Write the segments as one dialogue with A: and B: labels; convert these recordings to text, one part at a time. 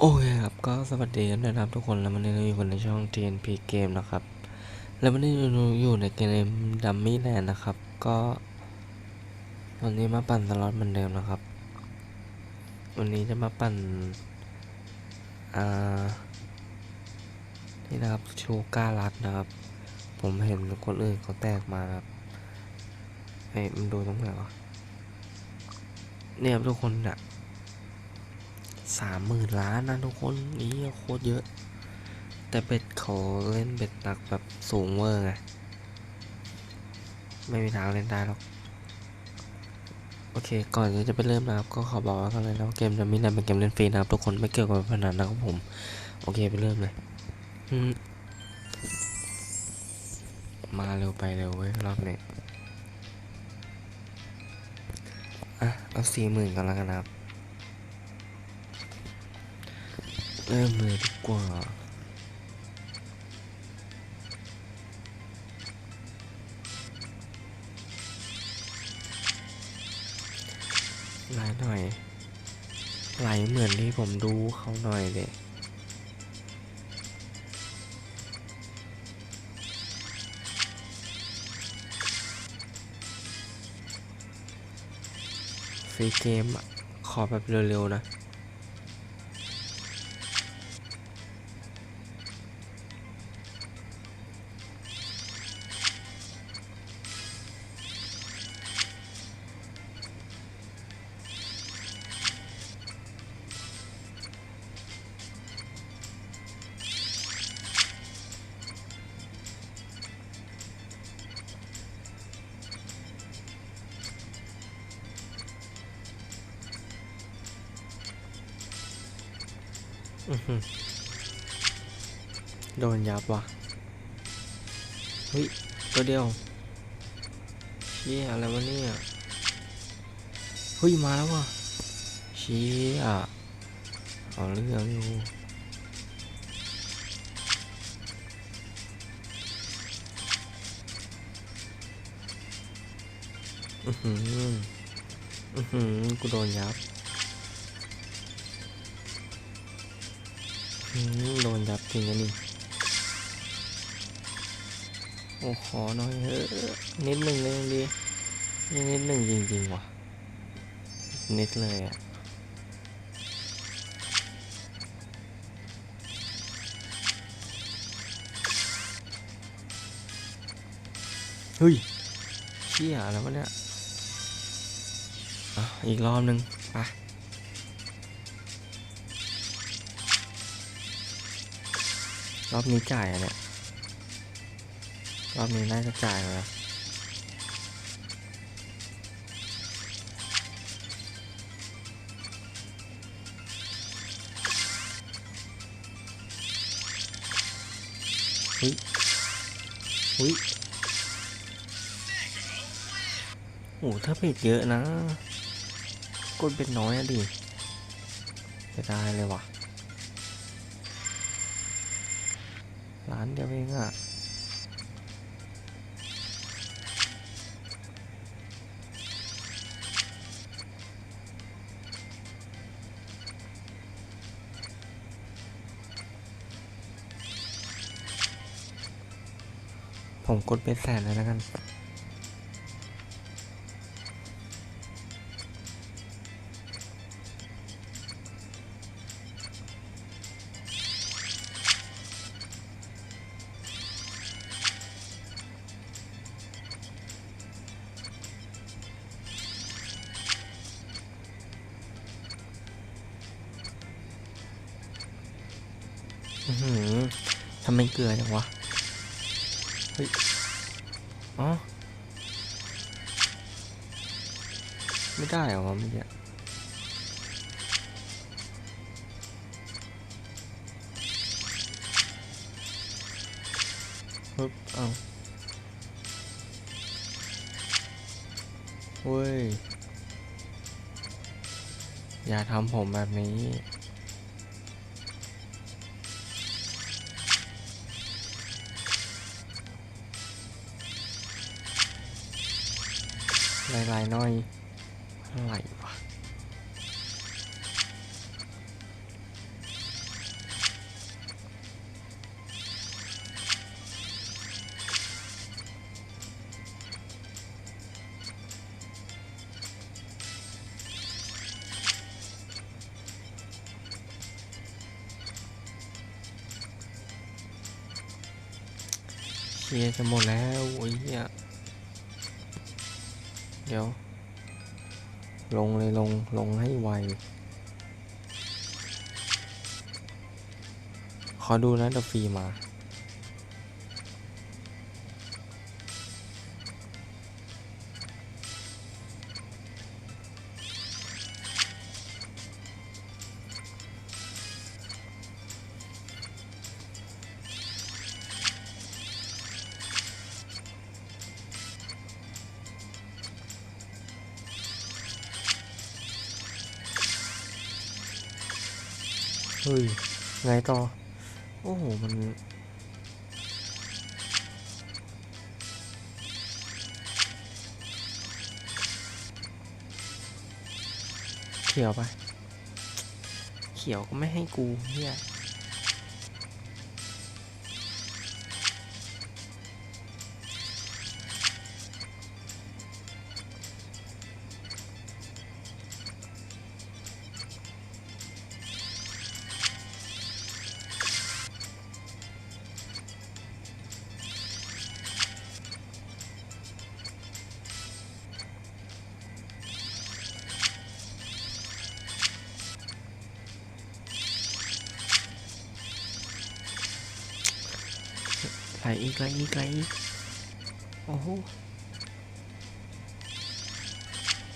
A: โอเคครับ ก็สวัสดีนนะครับทุกคนแล้ววันนี้เราอยู่กันในช่อง TNP Game นะครับ แล้ววันนี้เราอยู่ในเกม Dummy Land นะครับ ก็วันนี้มาปั่นสล็อตเหมือนเดิมนะครับ วันนี้จะมาปั่น อ่า นี่นะครับชูก้ารัดนะครับ ผมเห็นคนอื่นเขาแตกมาครับเฮ้ยมันดูตรงไหนวะเนี่ยครับทุกคนอะ สามหมื่นล้านนะทุกคนนี่โคตรเยอะ แต่เบ็ดเขาเล่นเบ็ดหนักแบบสูงเวอร์ไง ไม่มีทางเล่นได้หรอก โอเค ก่อนที่จะไปเริ่มนะครับ ก็ขอบอกไว้ก่อนเลยนะว่าเกมจะมีอะเป็นเกมเล่นฟรีนะครับ ทุกคนไม่เกี่ยวกับพนันนะครับผม โอเคไปเริ่มเลยมมาเร็วไปเร็วเว้ยรอบนี้อะเอาสี่หมื่นกันแล้วกันนะครับ เริ่มเลยดีกว่าไหลหน่อยไหลเหมือนที่ผมดูเขาหน่อยเลยฟรีเกมอะขอแบบเร็วๆนะ โดนยับว่ะเฮ้ยตัวเดียวเชี่ยอะไรวะเนี่ยเฮ้ยมาแล้วว่ะเชี่ยเอาเรื่องอยู่อือหือ อือหือ กูโดนยับ โดนยับจริงอันนี้โอ้ขอหน่อยเออนิดหนึ่งเลยยังดีนี่นิดหนึ่งจริงๆว่ะ นิดเลยอะเฮ้ยเชี่ยแล้ววะเนี่ยอะอีกรอบหนึ่งไป รอบนี้จ่ายอะเนี่ยรอบนี้น่าจะจ่ายแล้วหุ้ยหุ้ยโอ้ถ้าปิดเยอะนะ กดเป็นน้อยอะดิจะได้เลยว่ะ ร้านเดียวเองอะผมกดเป็นแสนเลยแล้วกัน ทำไมเกลือจังวะ เฮ้ย อ๋อ ไม่ได้เหรอวะเมื่อกี้ปึ๊บเอ้าเว้ย อย่าทำผมแบบนี้ หลายๆน้อยไหลรวะเคจะหมดแล้วโอ้ยอะ เดี๋ยว ลงเลยลง ลงให้ไว ขอดูนะเดฟีมา เฮ้ย ไงต่อ โอ้โห มัน เขียวไป เขียวก็ไม่ให้กูเนี่ย ลอีกไกลอีกไกลอีกโอ้โห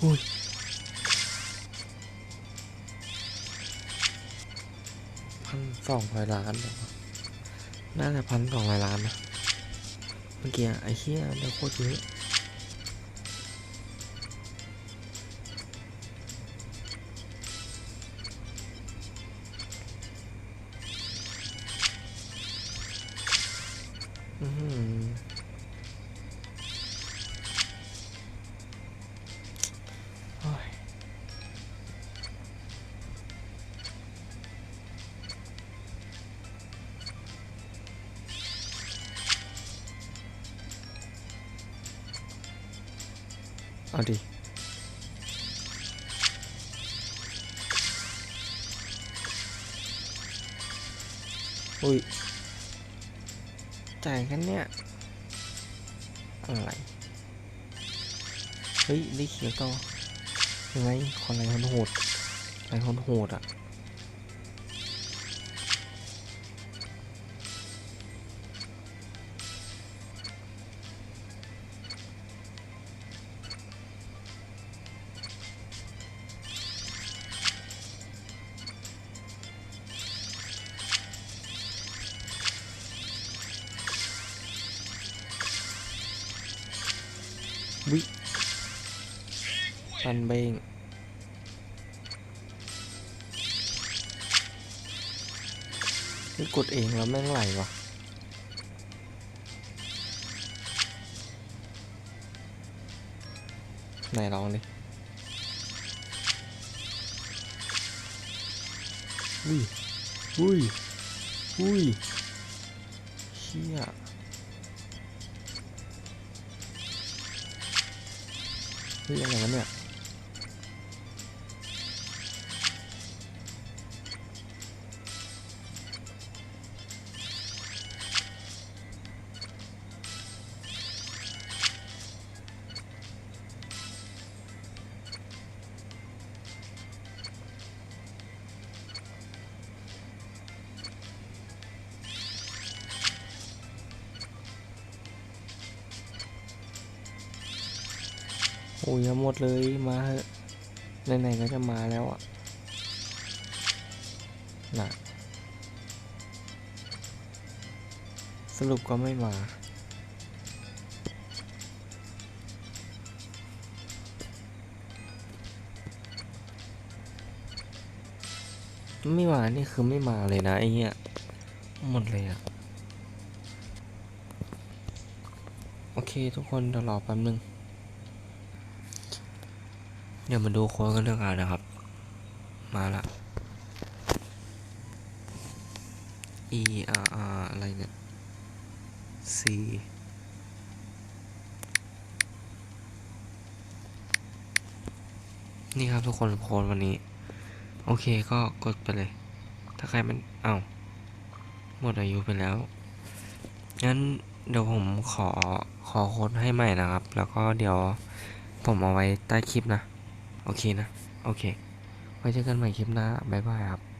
A: หุยพันสองร้อยล้านหรอน่าจะพันสองร้อยล้านนะเมื่อกี้ไอ้เหี้ยเดี๋ยวโคตรเยอะ เอาดิอุ้ยจ่ายกันเนี่ย อะไร เฮ้ย ได้เขียวต่อยังไงคนอะไรคนโหดอะไรคนโหดอะ วิปันเบงนี่กดเองแล้วแม่งไหลวะไหนลองดิอุ้ยอุ้ยอุ้ยเชี่ย เฮ้ยอะไโอ้ยหมดเลยมาเถอะไหนๆก็จะมาแล้วอะน่ะสรุปก็ไม่มา ไม่มา นี่คือไม่มาเลยนะไอ้เหี้ยหมดเลยอะโอเคทุกคนเดี๋ยวรอแป๊บนึง เดี๋ยวมาดูโค้ดกันเรื่องกันนะครับ มาละ E R R อะไรเนี่ย C นี่ครับทุกคนโค้ดวันนี้ โอเคก็กดไปเลย ถ้าใครมัน เอ้า หมดอายุไปแล้ว งั้นเดี๋ยวผมขอขอโค้ดให้ใหม่นะครับ แล้วก็เดี๋ยวผมเอาไว้ใต้คลิปนะ โอเคนะ โอเค ไว้เจอกันใหม่คลิปหน้า บ๊ายบายครับ